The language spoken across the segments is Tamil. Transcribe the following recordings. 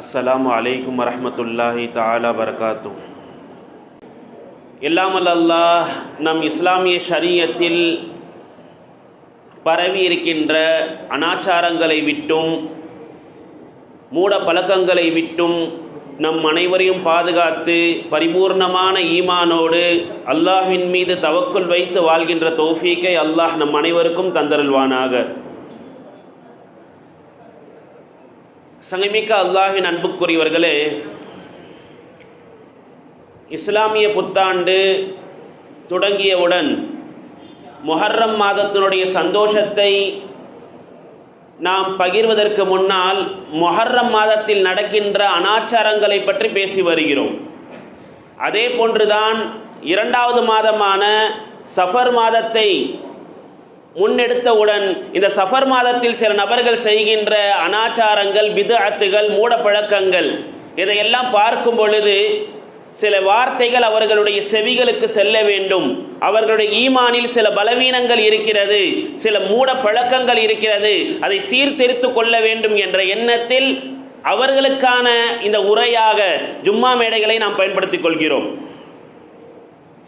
அஸ்ஸலாமு அலைக்கும் வரமத்துல்லாஹி தாலா வரகாத்தும் இல்லாமல் அல்லாஹ் நம் இஸ்லாமிய ஷரியத்தில் பரவி இருக்கின்ற அனாச்சாரங்களை விட்டும் மூட பழக்கங்களை விட்டும் நம் அனைவரையும் பாதுகாத்து பரிபூர்ணமான ஈமானோடு அல்லாஹின் மீது தவக்குள் வைத்து வாழ்கின்ற தௌஃபீக்கை அல்லாஹ் நம் அனைவருக்கும் தந்தருள்வானாக. சங்கமிக்க அல்லாஹின் அன்புக்குரியவர்களே இஸ்லாமிய புத்தாண்டு தொடங்கியவுடன் முஹர்ரம் மாதத்தினுடைய சந்தோஷத்தை நாம் பகிர்வதற்கு முன்னால் மொஹர்ரம் மாதத்தில் நடக்கின்ற அனாச்சாரங்களை பற்றி பேசி வருகிறோம். அதே போன்றுதான் இரண்டாவது மாதமான சஃபர் மாதத்தை முன்னெடுத்தவுடன் இந்த சஃபர் மாதத்தில் சில நபர்கள் செய்கின்ற அனாச்சாரங்கள் பிதஅத்துகள் மூடப்பழக்கங்கள் இதையெல்லாம் பார்க்கும் பொழுது சில வார்த்தைகள் அவர்களுடைய செவிகளுக்கு செல்ல வேண்டும். அவர்களுடைய ஈமானில் சில பலவீனங்கள் இருக்கிறது சில மூட பழக்கங்கள் இருக்கிறது. அதை சீர்திருத்து கொள்ள வேண்டும் என்ற எண்ணத்தில் அவர்களுக்கான இந்த உரையாக ஜும்மா மேடைகளை நாம் பயன்படுத்திக் கொள்கிறோம்.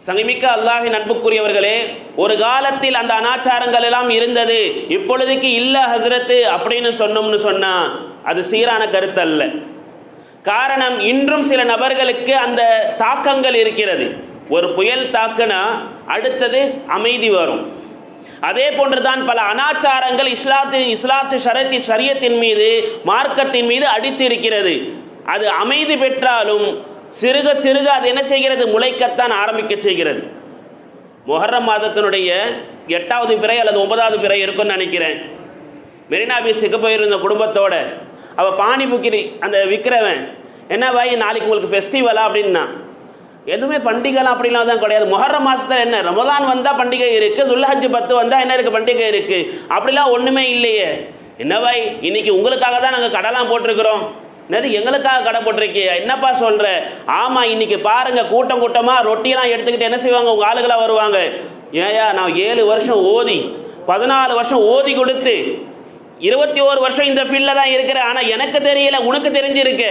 சங்கமிக்க அல்லாஹின் அன்புக்குரியவர்களே ஒரு காலத்தில் அந்த அனாச்சாரங்கள் எல்லாம் இருந்தது. இப்பொழுதுக்கு இல்லை ஹசரத்து அப்படின்னு சொன்னோம்னு சொன்னால் அது சீரான கருத்து அல்ல காரணம் இன்றும் சில நபர்களுக்கு அந்த தாக்கங்கள் இருக்கிறது. ஒரு புயல் தாக்குனா அடுத்தது அமைதி வரும். அதே போன்றுதான் பல அனாச்சாரங்கள் இஸ்லாத்தின் இஸ்லாத்து ஷரத்தி சரியத்தின் மீது மார்க்கத்தின் மீது அடித்து இருக்கிறது அது அமைதி பெற்றாலும் சிறுக சிறுக அது என்ன செய்கிறது? முளைக்கத்தான் ஆரம்பிக்க செய்கிறது. மொஹர்ரம் மாதத்தினுடைய எட்டாவது பிறை அல்லது ஒன்பதாவது பிறை இருக்கும்னு நினைக்கிறேன். மெரினா பீச்சுக்கு போயிருந்த குடும்பத்தோட அவள் பானி புக்கிரி அந்த விற்கிறவன் என்ன பாய் நாளைக்கு உங்களுக்கு ஃபெஸ்டிவலா அப்படின்னா எதுவுமே பண்டிகைலாம் அப்படிலாம் தான் கிடையாது. மொஹர்ரம் மாதத்தில் என்ன? ரமதான் வந்தால் பண்டிகை இருக்குது துல்லஹஜ் பத்து வந்தால் என்ன இருக்குது பண்டிகை இருக்குது அப்படிலாம் ஒன்றுமே இல்லையே. என்ன பாய் இன்னைக்கு உங்களுக்காக தான் நாங்கள் கடலாம் போட்டிருக்கிறோம். என்னது எங்களுக்காக கடை போட்டிருக்கு என்னப்பா சொல்கிற ஆமாம் இன்னைக்கு பாருங்கள் கூட்டம் கூட்டமாக ரொட்டியெல்லாம் எடுத்துக்கிட்டு என்ன செய்வாங்க? உங்கள் ஆளுகளாக வருவாங்க. ஏயா நான் ஏழு வருஷம் ஓதி பதினாலு வருஷம் ஓதி கொடுத்து இருபத்தி ஓரு வருஷம் இந்த ஃபீல்டில் தான் இருக்கிறேன். ஆனால் எனக்கு தெரியல உனக்கு தெரிஞ்சிருக்கு.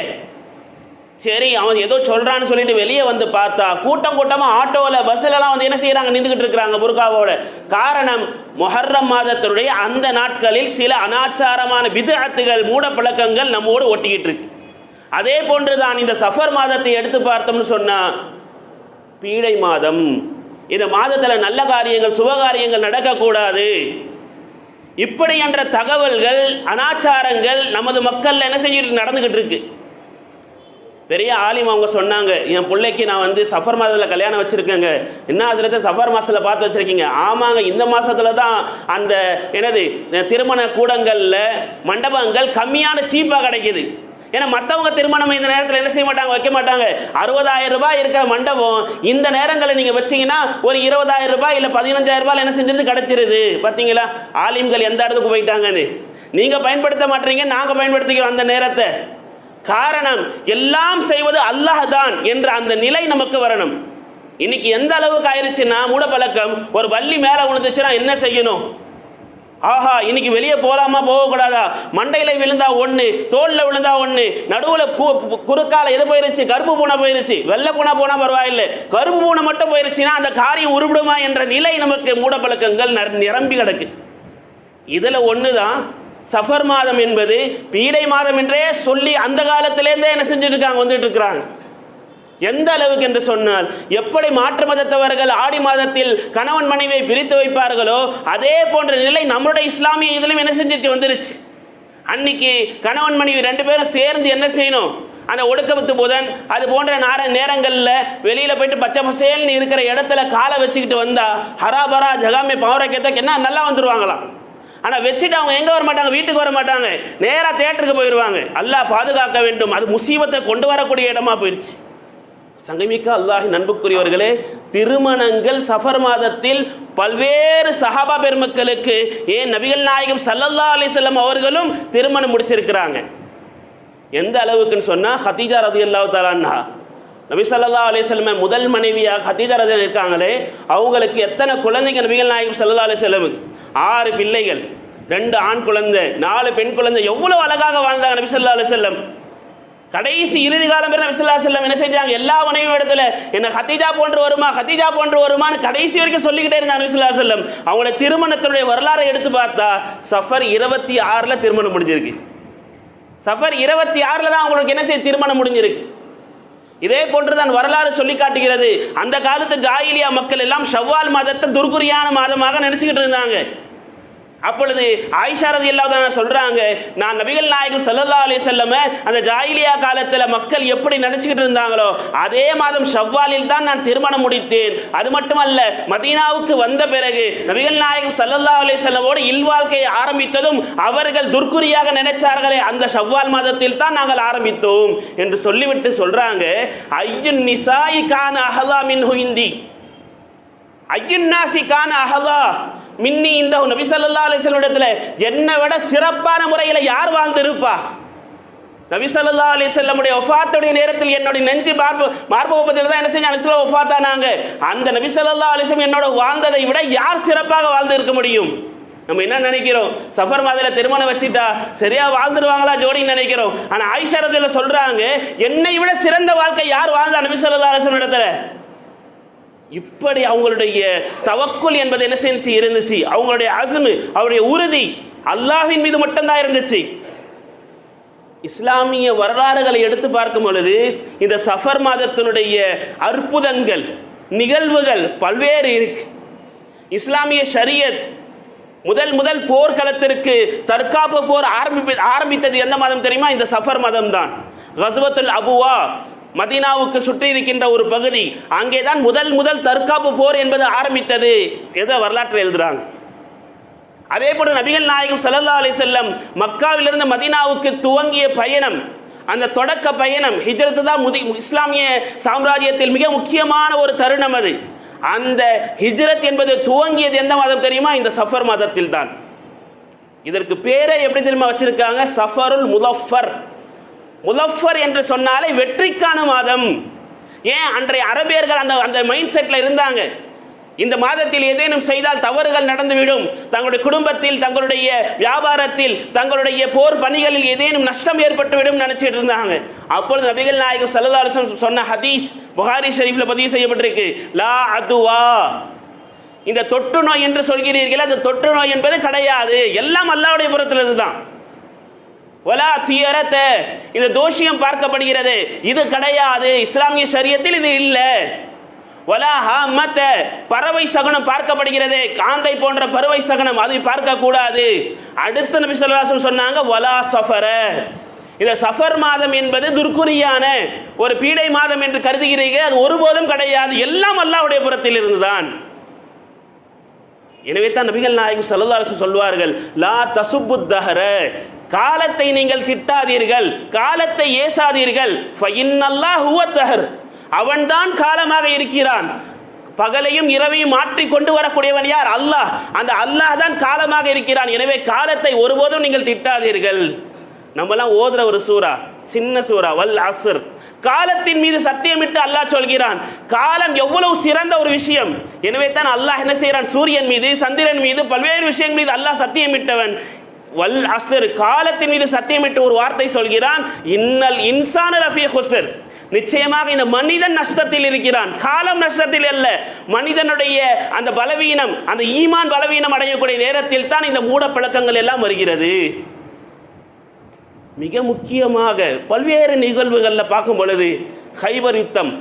சரி அவன் ஏதோ சொல்கிறான்னு சொல்லிட்டு வெளியே வந்து பார்த்தா கூட்டம் கூட்டமாக ஆட்டோவில் பஸ்ஸிலலாம் வந்து என்ன செய்கிறாங்க நின்றுக்கிட்டு இருக்கிறாங்க புர்காவோட. காரணம் மொஹர்ரம் மாதத்தினுடைய அந்த நாட்களில் சில அனாச்சாரமான விதத்துகள் மூடப்பழக்கங்கள் நம்மோடு ஒட்டிக்கிட்டு இருக்கு. அதே போன்று தான் இந்த சஃபர் மாதத்தை எடுத்து பார்த்தோம்னு சொன்னால் பீடை மாதம். இந்த மாதத்தில் நல்ல காரியங்கள் சுபகாரியங்கள் நடக்கக்கூடாது. இப்படி என்ற தகவல்கள் அனாச்சாரங்கள் நமது மக்கள் என்ன செஞ்சுட்டு நடந்துக்கிட்டு இருக்குது பெரிய ஆலிம் அவங்க சொன்னாங்க என் பிள்ளைக்கு நான் வந்து சஃபர் மாதத்தில் கல்யாணம் வச்சுருக்கேங்க. என்ன அதில் சஃபர் மாதத்தில் பார்த்து வச்சுருக்கீங்க. ஆமாங்க இந்த மாதத்தில் தான் அந்த என்னது திருமண கூடங்களில் மண்டபங்கள் கம்மியான சீப்பாக கிடைக்கிது. ஏன்னா மற்றவங்க திருமணம் இந்த நேரத்தில் என்ன செய்ய மாட்டாங்க வைக்க மாட்டாங்க. அறுபதாயிரம் ரூபாய் இருக்கிற மண்டபம் இந்த நேரங்களில் நீங்கள் வச்சீங்கன்னா ஒரு இருபதாயிரம் ரூபாய் இல்லை பதினஞ்சாயிரம் ரூபாய் என்ன செஞ்சது கிடச்சிருது. பார்த்தீங்களா ஆலிம்கள் எந்த இடத்துக்கு போயிட்டாங்கன்னு. நீங்கள் பயன்படுத்த மாட்டீங்க நாங்கள் பயன்படுத்திக்கிறோம் அந்த நேரத்தை. காரணம் எல்லாம் செய்வது அல்லாஹ் தான் என்ற அந்த நிலை நமக்கு வரணும். இன்னைக்கு எந்த அளவுக்கு ஆயிருச்சுன்னா மூடப்பழக்கம் ஒரு வள்ளி மேலே விழுந்துச்சுன்னா என்ன செய்யணும்? ஆஹா இன்னைக்கு வெளியே போகலாமா போகக்கூடாதா? மண்டையில் விழுந்தா ஒன்று தோளில் விழுந்தா ஒன்று நடுவில் குறுக்கால எது போயிருச்சு? கருப்பு பூனை போயிருச்சு. வெள்ளை பூனை போனால் பரவாயில்லை. கருப்பு பூனை மட்டும் போயிருச்சுன்னா அந்த காரியம் உருவிடுமா என்ற நிலை நமக்கு மூடப்பழக்கங்கள் நிரம்பி கிடக்கு. இதில் ஒன்று தான் சஃபர் மாதம் என்பது பீடை மாதம் என்றே சொல்லி அந்த காலத்திலேருந்தே என்ன செஞ்சுட்டு இருக்காங்க வந்துட்டு இருக்கிறாங்க எந்த அளவுக்கு என்று சொன்னால் எப்படி மாற்று மதத்தவர்கள் ஆடி மாதத்தில் கணவன் மனைவியை பிரித்து வைப்பார்களோ அதே போன்ற நிலை நம்மளுடைய இஸ்லாமிய இதிலும் என்ன செஞ்சிட்டு வந்துருச்சு. அன்னைக்கு கணவன் மனைவி ரெண்டு பேரும் சேர்ந்து என்ன செய்யணும்? அந்த ஒடுக்கத்து புதன் அது போன்ற நேர நேரங்களில் வெளியில் போயிட்டு பச்சை பசேல்னு இருக்கிற இடத்துல காலை வச்சுக்கிட்டு வந்தால் ஹராபரா ஜகாமே பௌரக்கியத்துக்கு என்ன நல்லா வந்துடுவாங்களாம் ஆனால் வச்சுட்டு அவங்க எங்கே வர மாட்டாங்க? வீட்டுக்கு வர மாட்டாங்க. நேராக தேட்டருக்கு போயிடுவாங்க அல்லாஹ் பாதுகாக்க வேண்டும். அது முசீபத்தை கொண்டு வரக்கூடிய இடமா போயிடுச்சு சங்கமிக்க அல்லாஹி நண்புக்குரியவர்களே திருமணங்கள் சஃபர் மாதத்தில் பல்வேறு சஹாபா பெருமக்களுக்கு ஏன் நபிகள் நாயகம் சல்லல்லா அலிசல்லம் அவர்களும் திருமணம் முடிச்சிருக்கிறாங்க? எந்த அளவுக்குன்னு சொன்னால் ஹதீஜா ரதி அல்லா தலான்னா நபி சல்லா அலிஸ்லம முதல் மனைவியாக ஹதீஜா ரதி இருக்காங்களே அவங்களுக்கு எத்தனை குழந்தைங்க நபிகள் நாயகம் சல்லா அலிசல்லமுக்கு ஆறு பிள்ளைகள் ரெண்டு ஆண் குழந்தை நாலு பெண் குழந்தை எவ்வளவு அழகாக வாழ்ந்தாங்க நபி ஸல்லல்லாஹு செல்லம் கடைசி இறுதி காலம் பேர் நபிசுல்லா செல்லம் என்ன செஞ்சாங்க? எல்லா உணவு இடத்துல என்ன ஹத்தீஜா போன்று வருமா ஹத்தீஜா போன்று வருமான்னு கடைசி வரைக்கும் சொல்லிக்கிட்டே இருந்தாங்க நபிசுல்லா செல்லம் அவங்களோட திருமணத்தினுடைய வரலாறை எடுத்து பார்த்தா சஃபர் இருபத்தி ஆறில் திருமணம் முடிஞ்சிருக்கு. சஃபர் இருபத்தி ஆறில் தான் அவங்களுக்கு என்ன செய்ய திருமணம் முடிஞ்சிருக்கு. இதே போன்று தான் வரலாறு சொல்லி காட்டுகிறது. அந்த காலத்து ஜாயிலியா மக்கள் எல்லாம் ஷவ்வால் மாதத்தை துர்குரியான மாதமாக நினைச்சுக்கிட்டு இருந்தாங்க. அப்பொழுது ஆயிஷா ரதி இல்லாத சொல்றாங்க நான் நபிகள் நாயகம் சல்லல்லா அலி செல்லம அந்த ஜாயிலியா காலத்தில் மக்கள் எப்படி நினைச்சுக்கிட்டு இருந்தாங்களோ அதே மாதம் ஷவ்வாலில் தான் நான் திருமணம் முடித்தேன். அது மட்டுமல்ல மதீனாவுக்கு வந்த பிறகு நபிகள் நாயகம் சல்லல்லா அலி செல்லமோடு இல்வாழ்க்கையை ஆரம்பித்ததும் அவர்கள் துர்க்குறியாக நினைச்சார்களே அந்த ஷவ்வால் மாதத்தில் தான் நாங்கள் ஆரம்பித்தோம் என்று சொல்லிவிட்டு சொல்றாங்க ஐயன் நிசாயி கான் அஹலா மின் ஹுந்தி ஐயன்னாசி கான் அஹலா. மின்னி இந்த நபி சல்லா அலைஹி இடத்துல என்னை விட சிறப்பான முறையில் யார் வாழ்ந்திருப்பா? நபி சல்லா அலி வஸல்லமுடைய ஒஃபாத்துடைய நேரத்தில் என்னுடைய நெஞ்சு மார்பு மார்பு ஒப்பத்தில் தான் என்ன செஞ்சு நபி ஒஃபாத்தானாங்க அந்த நபி சல்லா அலைஹி என்னோட வாழ்ந்ததை விட யார் சிறப்பாக வாழ்ந்து இருக்க முடியும்? நம்ம என்ன நினைக்கிறோம்? சஃபர் மாதிரில திருமணம் வச்சுட்டா சரியா வாழ்ந்துருவாங்களா ஜோடின்னு நினைக்கிறோம். ஆனால் ஆயிஷா சொல்றாங்க என்னை விட சிறந்த வாழ்க்கை யார் வாழ்ந்தா? நபி ஸல்லல்லாஹு அலைஹி இடத்துல. இப்படி அவங்களுடைய தவக்குள் என்பது என்ன செஞ்சு? இருந்துச்சு. அவங்களுடைய அசுமு அவருடைய உறுதி அல்லாஹின் மீது மட்டும்தான் இருந்துச்சு. இஸ்லாமிய வரலாறுகளை எடுத்து பார்க்கும் பொழுது இந்த சஃபர் மாதத்தினுடைய அற்புதங்கள் நிகழ்வுகள் பல்வேறு இருக்கு. இஸ்லாமிய ஷரியத் முதல் முதல் போர்க்களத்திற்கு தற்காப்பு போர் ஆரம்பி ஆரம்பித்தது எந்த மாதம் தெரியுமா? இந்த சஃபர் மாதம் தான் கஸ்வத்துல் அபுவா மதீனாவுக்கு சுற்றி இருக்கின்ற ஒரு பகுதி அங்கே தான் முதல் முதல் தற்காப்பு போர் என்பது ஆரம்பித்தது. எதோ வரலாற்றை எழுதுறாங்க. அதே போல நபிகள் நாயகம் சல்லா அலி செல்லம் மக்காவிலிருந்து மதீனாவுக்கு துவங்கிய பயணம் அந்த தொடக்க பயணம் ஹிஜ்ரத்து தான் முதி இஸ்லாமிய சாம்ராஜ்யத்தில் மிக முக்கியமான ஒரு தருணம் அது. அந்த ஹிஜ்ரத் என்பது துவங்கியது எந்த மாதம் தெரியுமா? இந்த சஃபர் மாதத்தில் தான் இதற்கு பேரை எப்படி தெரியுமா வச்சிருக்காங்க? சஃபருல் முதஃபர். முலஃபர் என்று சொன்னாலே வெற்றிக்கான மாதம். ஏன்? அன்றைய அரபியர்கள் அந்த அந்த மைண்ட் செட்டில் இருந்தாங்க. இந்த மாதத்தில் ஏதேனும் செய்தால் தவறுகள் நடந்துவிடும். தங்களுடைய குடும்பத்தில் தங்களுடைய வியாபாரத்தில் தங்களுடைய போர் பணிகளில் ஏதேனும் நஷ்டம் ஏற்பட்டுவிடும் நினைச்சிட்டு இருந்தாங்க. அப்பொழுது நபிகள் நாயகம் ஸல்லல்லாஹு சொன்ன ஹதீஸ் புகாரி ஷரீஃப்ல பதிவு செய்யப்பட்டிருக்கு. லா அதுவா. இந்த தொற்று நோய் என்று சொல்கிறீர்கள். அந்த தொற்று நோய் என்பது கிடையாது. எல்லாம் அல்லாவுடைய புறத்திலிருந்து தான் ஒலா தியரத்த. இந்த தோஷியம் பார்க்கப்படுகிறது. இது கிடையாது. இஸ்லாமிய ஷரியத்தில் இது இல்லை. ஒலா ஹாமத்த பறவை சகுனம் பார்க்கப்படுகிறது. காந்தை போன்ற பறவை சகுனம் அது பார்க்க கூடாது அடுத்த நபி சொன்னாங்க ஒலா சஃபர. இந்த சஃபர் மாதம் என்பது துர்க்குரியான ஒரு பீடை மாதம் என்று கருதுகிறீர்கள் அது ஒருபோதும் கிடையாது. எல்லாம் அல்லாவுடைய புறத்தில் இருந்துதான். எனவே தான் நபிகள் நாயகம் சல்லதாரசு சொல்வார்கள் லா தசுபுத்தஹர காலத்தை நீங்கள் திட்டாதீர்கள் காலத்தை ஏசாதீர்கள். ஃபஇன்னல்லாஹ் ஹுவ தஹர். அவன்தான் காலமாக இருக்கிறான். பகலையும் இரவையும் மாற்றி கொண்டு வரக்கூடியவன் யார்? அல்லாஹ். அந்த அல்லாஹ் தான் காலமாக இருக்கிறான். எனவே காலத்தை ஒருபோதும் நீங்கள் திட்டாதீர்கள். நம்மலாம் ஓதுற ஒரு சூரா சின்ன சூரா வல் அசர் காலத்தின் மீது சத்தியமிட்டு அல்லாஹ் சொல்கிறான் காலம் எவ்வளவு சிறந்த ஒரு விஷயம். எனவே தான் அல்லாஹ் என்ன செய்கிறான்? சூரியன் மீது சந்திரன் மீது பல்வேறு விஷயங்கள் மீது அல்லாஹ் சத்தியமிட்டவன். வல் அசர் காலத்தின் மீது சத்தியமிட்டு ஒரு வார்த்தை சொல்கிறான். இன்னல் இன்சான ரஃபி ஹுசர் நிச்சயமாக இந்த மனிதன் நஷ்டத்தில் இருக்கிறான். காலம் நஷ்டத்தில் அல்ல. மனிதனுடைய அந்த பலவீனம் அந்த ஈமான் பலவீனம் அடையக்கூடிய நேரத்தில் தான் இந்த மூட பழக்கங்கள் எல்லாம் வருகிறது. மிக முக்கியமாக பல்வேறு நிகழ்வுகளில் பார்க்கும் பொழுது ஹைபர் யுத்தம்.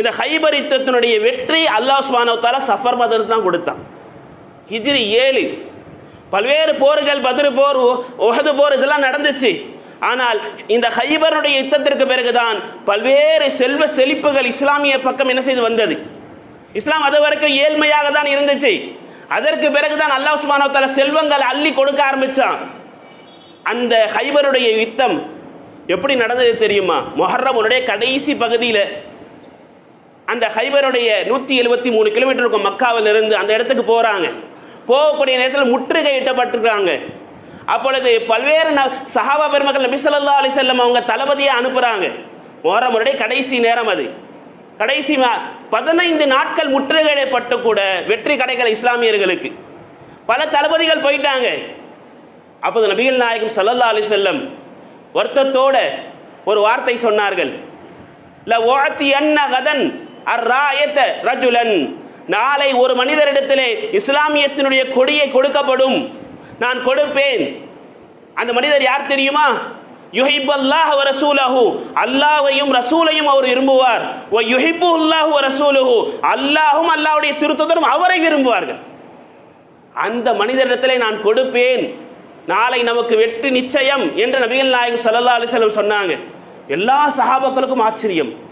இந்த ஹைபர் யுத்தத்தினுடைய வெற்றி அல்லாஹ் சுபானவத்தால சஃபர் மதர் தான் கொடுத்தான். ஹிஜ்ரி ஏழு பல்வேறு போர்கள் பதிரு போர் உகது போர் இதெல்லாம் நடந்துச்சு. ஆனால் இந்த ஹைபருடைய யுத்தத்திற்கு பிறகுதான் பல்வேறு செல்வ செழிப்புகள் இஸ்லாமிய பக்கம் என்ன செய்து வந்தது. இஸ்லாம் அது வரைக்கும் ஏழ்மையாக தான் இருந்துச்சு. அதற்கு பிறகுதான் அல்லாஹ் சுபானோ தஆலா செல்வங்கள் அள்ளி கொடுக்க ஆரம்பித்தான் அந்த ஹைபருடைய யுத்தம் எப்படி நடந்தது தெரியுமா? மொஹர்ரமுடைய கடைசி பகுதியில் அந்த ஹைபருடைய நூற்றி எழுபத்தி மூணு கிலோமீட்டர் இருக்கும் மக்காவில் இருந்து அந்த இடத்துக்கு போகிறாங்க போகக்கூடிய நேரத்தில் முற்றுகையிட்டப்பட்டிருக்காங்க அப்பொழுது பல்வேறு ந சஹாபா பெருமக்கள் நபி அலி செல்லம் அவங்க தளபதியை அனுப்புகிறாங்க மொஹர்ரமுடைய கடைசி நேரம் அது. கடைசி மா- பதினைந்து நாட்கள் முற்றுகையிடப்பட்டு கூட வெற்றி கிடைக்கல இஸ்லாமியர்களுக்கு. பல தளபதிகள் போயிட்டாங்க. அப்போது நபிகள் நாயகம் சல்லல்லா அலி செல்லம் வருத்தத்தோட ஒரு வார்த்தை சொன்னார்கள். ல ஓத்தி அன்ன கதன் அர்ராயத்த ரஜுலன். நாளை ஒரு மனிதரிடத்திலே இஸ்லாமியத்தினுடைய கொடியை கொடுக்கப்படும். நான் கொடுப்பேன். அந்த மனிதர் யார் தெரியுமா? யுஹிப் அல்லாஹ் ரசூலஹு. அல்லாஹையும் ரசூலையும் அவர் விரும்புவார். ஓ யுஹிப்பு அல்லாஹு ரசூலுஹு. அல்லாஹும் அல்லாஹுடைய திருத்துதரும் அவரை விரும்புவார்கள். அந்த மனிதரிடத்திலே நான் கொடுப்பேன். நாளை நமக்கு வெற்றி நிச்சயம் என்று நபிகள் நாயகம் சல்லா அலிசல்லம் சொன்னாங்க. எல்லா சஹாபாக்களுக்கும் ஆச்சரியம்.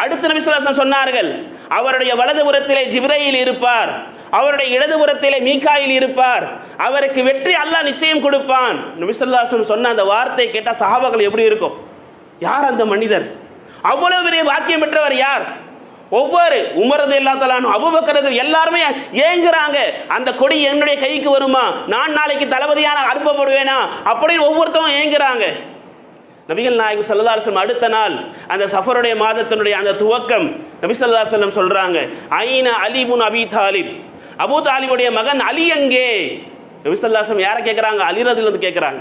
அடுத்த நபி சொன்னார்கள் அவருடைய வலதுபுறத்திலே ஜிப்ரையில் இருப்பார் அவருடைய இடதுபுறத்திலே மீகாயில் இருப்பார் அவருக்கு வெற்றி அல்லாஹ் நிச்சயம் கொடுப்பான். நபி சொன்ன அந்த வார்த்தை கேட்டால் சஹாபாக்கள் எப்படி இருக்கும்? யார் அந்த மனிதர்? அவ்வளவு பெரிய பாக்கியம் பெற்றவர் யார்? ஒவ்வொரு உமரது எல்லாத்தலானும் அபுபக்கரது எல்லாருமே ஏங்குறாங்க அந்த கொடி என்னுடைய கைக்கு வருமா? நான் நாளைக்கு தளபதியான அனுப்பப்படுவேனா அப்படின்னு ஒவ்வொருத்தவங்க ஏங்குறாங்க. நபிகள் நாயகம் சல்லா அலுவலம் அடுத்த நாள் அந்த சஃபருடைய மாதத்தினுடைய அந்த துவக்கம் நபி சல்லா சொல்லம் சொல்றாங்க. ஐன அலிபுன் அபி தாலிப். அபு தாலிபுடைய மகன் அலி எங்கே? நபி சல்லாஸ்லம் யாரை கேட்குறாங்க அலிரதுல கேட்குறாங்க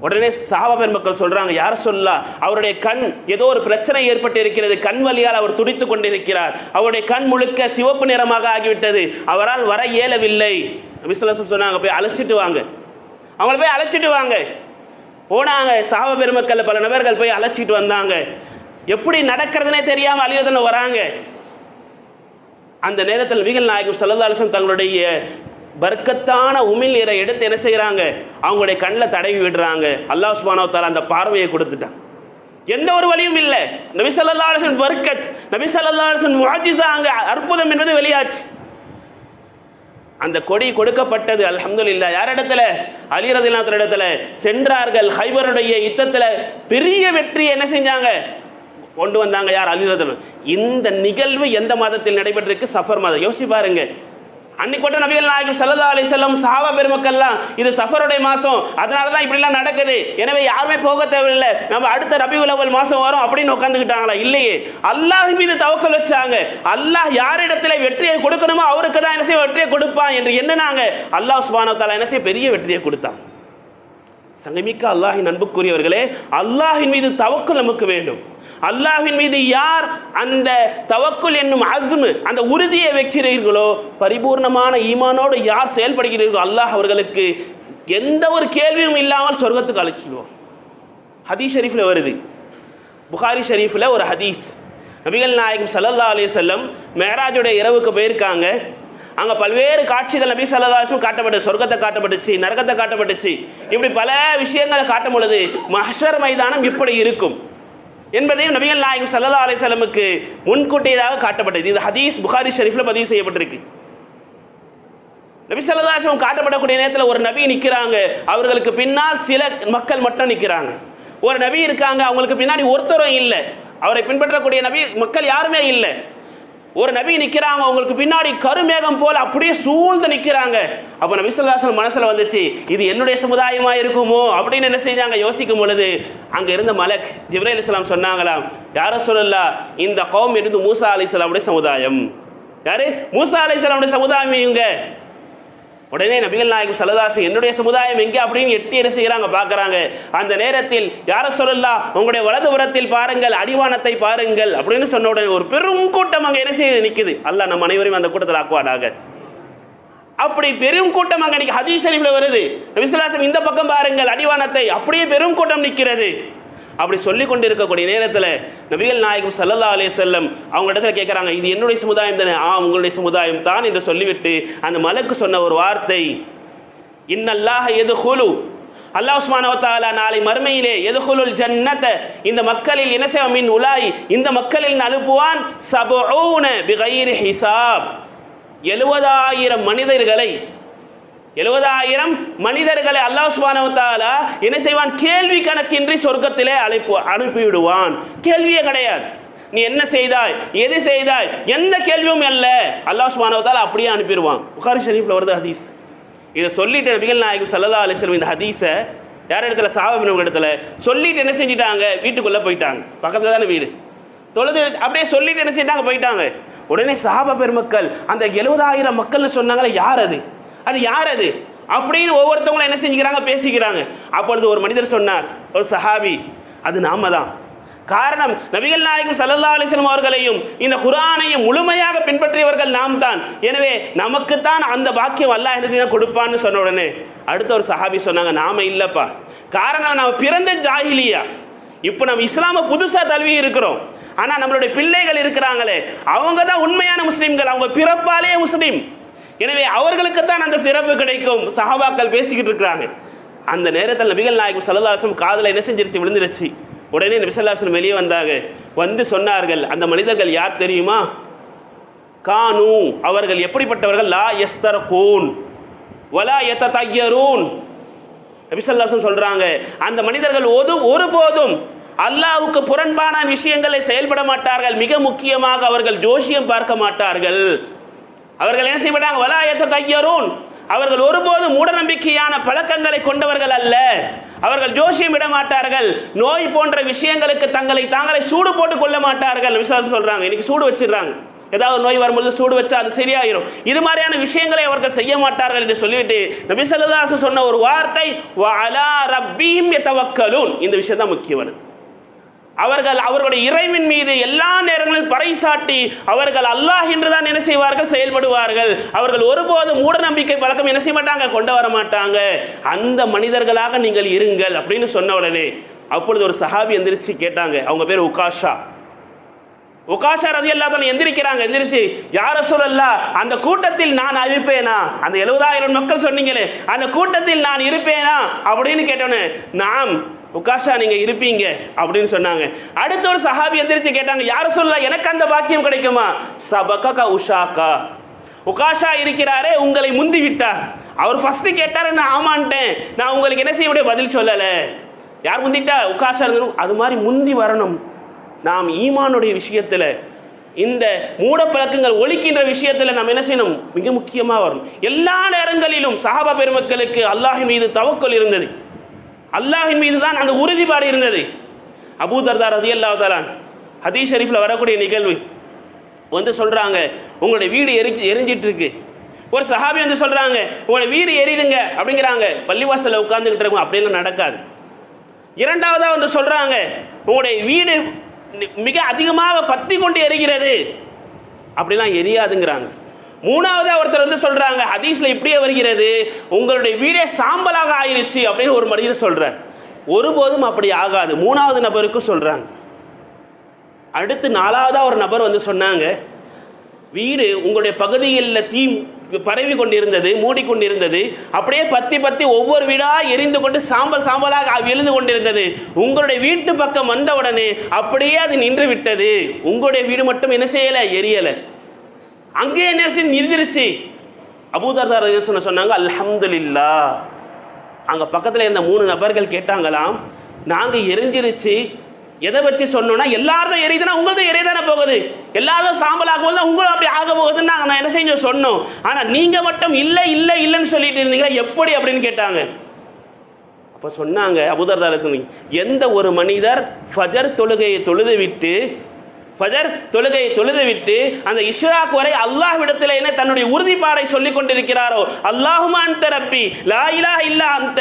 உடனே சஹாபா பெருமக்கள் சொல்கிறாங்க யார் சொல்லா? அவருடைய கண் ஏதோ ஒரு பிரச்சனை ஏற்பட்டு இருக்கிறது. கண் வலியால் அவர் துடித்து கொண்டிருக்கிறார். அவருடைய கண் முழுக்க சிவப்பு நிறமாக ஆகிவிட்டது. அவரால் வர இயலவில்லை. விஸ்வலாசம் சொன்னாங்க போய் அழைச்சிட்டு வாங்க. அவங்கள போய் அழைச்சிட்டு வாங்க. போனாங்க. சாவ பெருமக்கள் பல நபர்கள் போய் அழைச்சிட்டு வந்தாங்க. எப்படி நடக்கிறதுனே தெரியாமல் அழியதுன்னு வராங்க. அந்த நேரத்தில் நபிகள் நாயகம் சல்லா தங்களுடைய பர்க்கத்தான உமிழ் நீரை எடுத்து என்ன செய்கிறாங்க அவங்களுடைய கண்ணில் தடவி விடுறாங்க. அல்லாஹ் சுபானோ அந்த பார்வையை கொடுத்துட்டான். எந்த ஒரு வழியும் இல்லை. நபி சல்லா அலிஸ்லம் பர்க்கத் நபி சல்லா அலிஸ்லம் முஹாஜிசா அங்கே அற்புதம் என்பது வெளியாச்சு. அந்த கொடி கொடுக்கப்பட்டது அல்ஹம்துலில்லாஹ். யார் இடத்துல? அலிரதில்லாத்தர் இடத்துல. சென்றார்கள். ஹைபருடைய யுத்தத்தில் பெரிய வெற்றியை என்ன செஞ்சாங்க? கொண்டு வந்தாங்க யார்? அலி இந்த நிகழ்வு எந்த மாதத்தில் நடைபெற்றிருக்கு? சஃபர் மாதம். யோசிச்சு பாருங்கள் அன்னைக்கு நபிகள் நாயகம் சல்லா அலி செல்லம் சாவ பெருமக்கள்லாம் இது சஃபருடைய மாதம் அதனால தான் இப்படிலாம் நடக்குது. எனவே யாருமே போக தேவையில்லை. நம்ம அடுத்த ரபி உலவல் மாதம் வரும் அப்படின்னு உட்காந்துக்கிட்டாங்களா இல்லையே. அல்லாஹ் மீது தவக்கல் வச்சாங்க. அல்லாஹ் யாரிடத்துல வெற்றியை கொடுக்கணுமோ அவருக்கு தான் என்ன செய்ய வெற்றியை கொடுப்பான் என்று என்னன்னாங்க அல்லாஹ் சுபானோ தாலா என்ன செய்ய பெரிய வெற்றியை கொடுத்தான். சங்கமிக்க அல்லாஹின் அன்புக்குரியவர்களே அல்லாஹின் மீது தவக்கல் நமக்கு வேண்டும். அல்லாஹின் மீது யார் அந்த தவக்குல் என்னும் அஸ்மு அந்த உறுதியை வைக்கிறீர்களோ பரிபூர்ணமான ஈமானோடு யார் செயல்படுகிறீர்களோ அல்லாஹ் அவர்களுக்கு எந்த ஒரு கேள்வியும் இல்லாமல் சொர்க்கத்துக்கு அழைச்சிடுவோம் ஹதீஸ் ஷெரீஃபில் வருது. புகாரி ஷரீஃபில் ஒரு ஹதீஸ். நபிகள் நாயகம் சல்லல்லா அலி செல்லம் மேராஜுடைய இரவுக்கு போயிருக்காங்க. அங்கே பல்வேறு காட்சிகள் நபி சல்லல்லாஹும் காட்டப்பட்டு சொர்க்கத்தை காட்டப்பட்டுச்சு நரகத்தை காட்டப்பட்டுச்சு. இப்படி பல விஷயங்களை காட்டும் பொழுது மஹ்ஷர் மைதானம் இப்படி இருக்கும். என்பதையும் நபிகள் நாயகம் சல்லா அலிசலமுக்கு முன்கூட்டியதாக காட்டப்பட்டது. இது ஹதீஸ் புகாரி ஷெரீஃபில் பதிவு செய்யப்பட்டிருக்கு. நபி சல்லல்லாஹும் காட்டப்படக்கூடிய நேரத்தில் ஒரு நபி நிற்கிறாங்க அவர்களுக்கு பின்னால் சில மக்கள் மட்டும் நிற்கிறாங்க ஒரு நபி இருக்காங்க அவங்களுக்கு பின்னாடி ஒருத்தரும் இல்லை. அவரை பின்பற்றக்கூடிய நபி மக்கள் யாருமே இல்லை. ஒரு நபி நிற்கிறாங்க அவங்களுக்கு பின்னாடி கருமேகம் போல அப்படியே சூழ்ந்து நிற்கிறாங்க அப்போ நபி சொல்லாசன் மனசில் வந்துச்சு இது என்னுடைய சமுதாயமாக இருக்குமோ அப்படின்னு என்ன செஞ்சாங்க? யோசிக்கும் பொழுது அங்கே இருந்த மலக் ஜிப்ரேல் இஸ்லாம் சொன்னாங்களாம் யார சொல்லலாம் இந்த கௌம் இருந்து மூசா அலி இஸ்லாமுடைய சமுதாயம். யாரு? மூசா அலி இஸ்லாமுடைய சமுதாயம் இவங்க. உடனே நபிகள் நாயகம் சலதாசு என்னுடைய சமுதாயம் எங்கே அப்படின்னு எட்டி என்ன செய்கிறாங்க? பார்க்குறாங்க. அந்த நேரத்தில் யார சொல்லலாம் உங்களுடைய வலது புறத்தில் பாருங்கள் அடிவானத்தை பாருங்கள் அப்படின்னு சொன்ன உடனே ஒரு பெரும் கூட்டம் அங்கே என்ன செய்து நிற்குது. அல்ல நம்ம அனைவரையும் அந்த கூட்டத்தில் ஆக்குவானாக. அப்படி பெரும் கூட்டம் அங்கே நிற்க ஹதீஷ் ஷரீஃபில் வருது. நபிசுல்லாசம் இந்த பக்கம் பாருங்கள் அடிவானத்தை. அப்படியே பெரும் கூட்டம் நிற்கிறது. அப்படி சொல்லி கொண்டு இருக்கக்கூடிய நேரத்தில் நபிகள் நாயகம் சல்லல்லா அலே செல்லம் அவங்க இடத்துல கேட்குறாங்க இது என்னுடைய சமுதாயம் தானே? ஆ உங்களுடைய சமுதாயம் தான் என்று சொல்லிவிட்டு அந்த மலக்கு சொன்ன ஒரு வார்த்தை இன்னல்லாஹ எது ஹுலு அல்லாஹ் உஸ்மானவத்தாலா நாளை மறுமையிலே எதுகுலுல் ஜன்னத்தை இந்த மக்களில் என்ன மின் உலாய். இந்த மக்களில் அனுப்புவான் சபோன பிகைர் ஹிசாப். எழுபதாயிரம் மனிதர்களை எழுபதாயிரம் மனிதர்களை அல்லாஹ் சுபானவத்தால என்ன செய்வான்? கேள்வி கணக்கின்றி சொர்க்கத்திலே அழைப்பு அனுப்பிவிடுவான். கேள்வியே கிடையாது. நீ என்ன செய்தாய்? எது செய்தாய்? எந்த கேள்வியும் அல்ல. அல்லாஹ் சுபானவத்தாலா அப்படியே அனுப்பிடுவான். புகாரி ஷரீஃபில் வருது ஹதீஸ். இதை சொல்லிட்டு நபிகள் நாயகம் சல்லா அலிஸ்லம் இந்த ஹதீஸை யார் இடத்துல சாபம் இடத்துல சொல்லிட்டு என்ன செஞ்சிட்டாங்க? வீட்டுக்குள்ளே போயிட்டாங்க. பக்கத்தில் தானே வீடு. தொழுது அப்படியே சொல்லிட்டு என்ன செஞ்சாங்க போயிட்டாங்க. உடனே சாப பெருமக்கள் அந்த எழுபதாயிரம் மக்கள்னு சொன்னாங்களே யார் அது? அது யார் அது? அப்படின்னு ஒவ்வொருத்தவங்களும் என்ன செஞ்சுக்கிறாங்க? பேசிக்கிறாங்க. அப்பொழுது ஒரு மனிதர் சொன்னார் ஒரு சஹாபி அது நாம தான். காரணம் நபிகள் நாயகம் சல்லல்லா அலிஸ்லம் அவர்களையும் இந்த குரானையும் முழுமையாக பின்பற்றியவர்கள் நாம் தான். எனவே நமக்குத்தான் அந்த பாக்கியம் அல்லாஹ் என்ன செய்ய கொடுப்பான்னு சொன்ன உடனே அடுத்த ஒரு சஹாபி சொன்னாங்க நாம இல்லைப்பா. காரணம் நாம் பிறந்த ஜாகிலியா. இப்போ நம்ம இஸ்லாம புதுசாக தழுவி இருக்கிறோம். ஆனால் நம்மளுடைய பிள்ளைகள் இருக்கிறாங்களே அவங்க தான் உண்மையான முஸ்லீம்கள். அவங்க பிறப்பாலே முஸ்லீம். எனவே அவர்களுக்கு தான் அந்த சிறப்பு கிடைக்கும். சஹாபாக்கள் பேசிக்கிட்டு இருக்கிறாங்க. அந்த நேரத்தில் நபிகள் நாயகம் சல்லல்லாஹம் காதில் என்ன செஞ்சிருச்சு? விழுந்துருச்சு. உடனே நபிசல்லாசன் வெளியே வந்தாங்க. வந்து சொன்னார்கள் அந்த மனிதர்கள் யார் தெரியுமா? கானு. அவர்கள் எப்படிப்பட்டவர்கள்? லா எஸ்தரகூன் வலா எத்த தையரூன் நபிசல்லாசன் சொல்கிறாங்க அந்த மனிதர்கள் ஒரு ஒருபோதும் அல்லாவுக்கு புறன்பான விஷயங்களை செயல்பட மாட்டார்கள். மிக முக்கியமாக அவர்கள் ஜோஷியம் பார்க்க மாட்டார்கள். அவர்கள் என்ன செய்ய மாட்டாங்க வலா எத்ததையரூன் அவர்கள் ஒருபோதும் மூடநம்பிக்கையான பழக்கங்களை கொண்டவர்கள் அல்ல. அவர்கள் ஜோசியம் விட மாட்டார்கள் நோய் போன்ற விஷயங்களுக்கு தங்களை தாங்களை சூடு போட்டு கொள்ள மாட்டார்கள். விசுவாசம் சொல்றாங்க. இன்னைக்கு சூடு வச்சிடுறாங்க. ஏதாவது நோய் வரும்போது சூடு வச்சா அது சரியாயிரும். இது மாதிரியான விஷயங்களை அவர்கள் செய்ய மாட்டார்கள் என்று சொல்லிவிட்டு நபி சொன்ன ஒரு வார்த்தை இந்த விஷயம் தான் முக்கியமானது அவர்கள் அவர்களுடைய இறைவின் மீது எல்லா நேரங்களிலும் பறைசாட்டி அவர்கள் அல்லாஹ் என்று தான் என்ன செய்வார்கள்? செயல்படுவார்கள். அவர்கள் ஒருபோதும் மூட நம்பிக்கை பழக்கம் என்ன செய்ய மாட்டாங்க? கொண்டு வர மாட்டாங்க. அந்த மனிதர்களாக நீங்கள் இருங்கள் அப்படின்னு சொன்ன உடனே அப்பொழுது ஒரு சஹாபி எந்திரிச்சு கேட்டாங்க. அவங்க பேர் உகாஷா. உகாஷா ரதி அல்லாதான் எந்திரிக்கிறாங்க. எந்திரிச்சு யார சொல்லல்லா அந்த கூட்டத்தில் நான் இருப்பேனா அந்த எழுபதாயிரம் மக்கள் சொன்னீங்களே அந்த கூட்டத்தில் நான் இருப்பேனா? அப்படின்னு கேட்டோன்னு நாம் உகாஷா நீங்கள் இருப்பீங்க அப்படின்னு சொன்னாங்க. அடுத்த ஒரு சஹாபி எந்திரிச்சு கேட்டாங்க யார் சொல்ல எனக்கு அந்த பாக்கியம் கிடைக்குமா? சபகா உஷாக்கா உகாஷா இருக்கிறாரே உங்களை முந்தி விட்டார். அவர் ஃபஸ்ட்டு கேட்டார் நான் ஆமான்ட்டேன். நான் உங்களுக்கு என்ன செய்ய முடியும்? பதில் சொல்லலை. யார் முந்திட்டா? உகாஷா இருந்தாலும் அது மாதிரி முந்தி வரணும். நாம் ஈமானுடைய விஷயத்தில் இந்த மூட பழக்கங்கள் ஒழிக்கின்ற விஷயத்தில் நாம் என்ன செய்யணும்? மிக முக்கியமாக வரணும். எல்லா நேரங்களிலும் சஹாபா பெருமக்களுக்கு அல்லாஹி மீது தவக்கல் இருந்தது. அல்லாஹின் மீது தான் அந்த உறுதிப்பாடு இருந்தது. அபூ தர்தார் ரதி அல்லாஹாலான் ஹதீஸ் ஷெரீஃபில் வரக்கூடிய நிகழ்வு. வந்து சொல்கிறாங்க உங்களுடைய வீடு எரி எரிஞ்சிட்டு இருக்கு ஒரு சஹாபி வந்து சொல்கிறாங்க உங்களுடைய வீடு எரியுதுங்க அப்படிங்கிறாங்க. பள்ளிவாசலில் உட்காந்துக்கிட்டு இருக்கும் அப்படிலாம் நடக்காது. இரண்டாவதாக வந்து சொல்கிறாங்க உங்களுடைய வீடு மிக அதிகமாக பற்றி கொண்டு எரிகிறது. அப்படிலாம் எரியாதுங்கிறாங்க. மூணாவது ஒருத்தர் வந்து சொல்றாங்க ஹதீஸ்ல இப்படியே வருகிறது உங்களுடைய வீடே சாம்பலாக ஆயிருச்சு அப்படின்னு ஒரு மனிதர் சொல்றார். ஒருபோதும் அப்படி ஆகாது. மூணாவது நபருக்கும் சொல்றாங்க. அடுத்து நாலாவதா ஒரு நபர் வந்து சொன்னாங்க வீடு உங்களுடைய பகுதியில் தீ பரவி கொண்டிருந்தது மூடிக்கொண்டிருந்தது அப்படியே பத்தி பத்தி ஒவ்வொரு வீடாக எரிந்து கொண்டு சாம்பல் சாம்பலாக எழுந்து கொண்டிருந்தது. உங்களுடைய வீட்டு பக்கம் வந்த உடனே அப்படியே அது நின்று விட்டது. உங்களுடைய வீடு மட்டும் என்ன செய்யலை? எரியலை. அங்கேயே என்ன செய்து நிறுத்திருச்சு அபூதர்தார் சொன்ன சொன்னாங்க அல்ஹம்துலில்லா அங்கே பக்கத்தில் இருந்த மூணு நபர்கள் கேட்டாங்களாம் நாங்கள் எரிஞ்சிருச்சு. எதை வச்சு சொன்னோன்னா எல்லாரும் எரியுதுன்னா எரிய தானே போகுது. எல்லாரும் சாம்பலாகும் போது உங்களும் அப்படி ஆக போகுதுன்னு நாங்கள் நான் என்ன செஞ்சோம் சொன்னோம். ஆனால் நீங்கள் மட்டும் இல்லை இல்லை இல்லைன்னு சொல்லிட்டு இருந்தீங்களா? எப்படி அப்படின்னு கேட்டாங்க. அப்போ சொன்னாங்க அபுதர்தாரத்து எந்த ஒரு மனிதர் ஃபஜர் தொழுகையை தொழுது விட்டு ஃபஜர் தொழுகையை தொழுது விட்டு அந்த இஷ்ராக் வரை அல்லாஹ்விடத்தில் என்ன தன்னுடைய உறுதிப்பாடை சொல்லிக் கொண்டிருக்கிறாரோ அல்லாஹுமான் தரப்பி லா இலாஹ இல்லா அந்த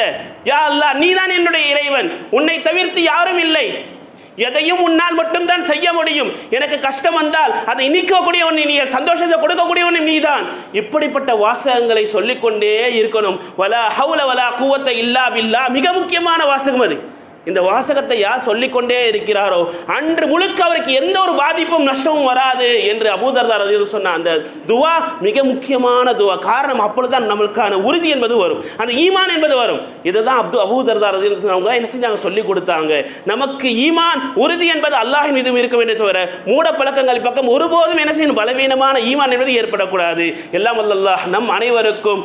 யா அல்லாஹ் நீதான் என்னுடைய இறைவன். உன்னை தவிர்த்து யாரும் இல்லை. எதையும் உன்னால் மட்டும்தான் செய்ய முடியும். எனக்கு கஷ்டம் வந்தால் அதை நீக்கக்கூடியவன் நீ சந்தோஷத்தை கொடுக்கக்கூடிய ஒன்று நீதான். இப்படிப்பட்ட வாசகங்களை சொல்லிக்கொண்டே இருக்கணும். வலா ஹவுல வலா கூவத்தை இல்லா பில்லா. மிக முக்கியமான வாசகம் அது. இந்த வாசகத்தை யார் சொல்லிக்கொண்டே இருக்கிறாரோ அன்று முழுக்க அவருக்கு எந்த ஒரு பாதிப்பும் நஷ்டமும் வராது என்று அபூதர்தார் அது சொன்ன அந்த துவா மிக முக்கியமான துவா. காரணம் அப்பொழுதுதான் நம்மளுக்கான உறுதி என்பது வரும். அந்த ஈமான் என்பது வரும். இதுதான் அப்து அபூதர்தார் அவங்க என்ன செஞ்சாங்க? சொல்லி கொடுத்தாங்க. நமக்கு ஈமான் உறுதி என்பது அல்லாஹின் மீதும் இருக்க வேண்டிய தவிர மூட பழக்கங்கள் பக்கம் ஒருபோதும் என்ன செய்யணும்? பலவீனமான ஈமான் என்பது ஏற்படக்கூடாது. எல்லாம் அல்லாஹ் நம் அனைவருக்கும்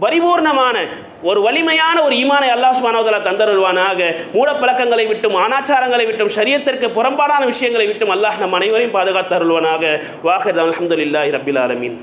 பரிபூர்ணமான ஒரு வலிமையான ஒரு ஈமானை அல்லாஹ் சுபானவதலா தந்தருள்வானாக. மூடப்பழக்கங்களை விட்டும் அனாச்சாரங்களை விட்டும் சரியத்திற்கு புறம்பாடான விஷயங்களை விட்டும் அல்லாஹ் நம் அனைவரையும் பாதுகாத்து அருள்வானாக. வாஹர் அலமதுல்லாஹி ரபில் ஆலமீன்.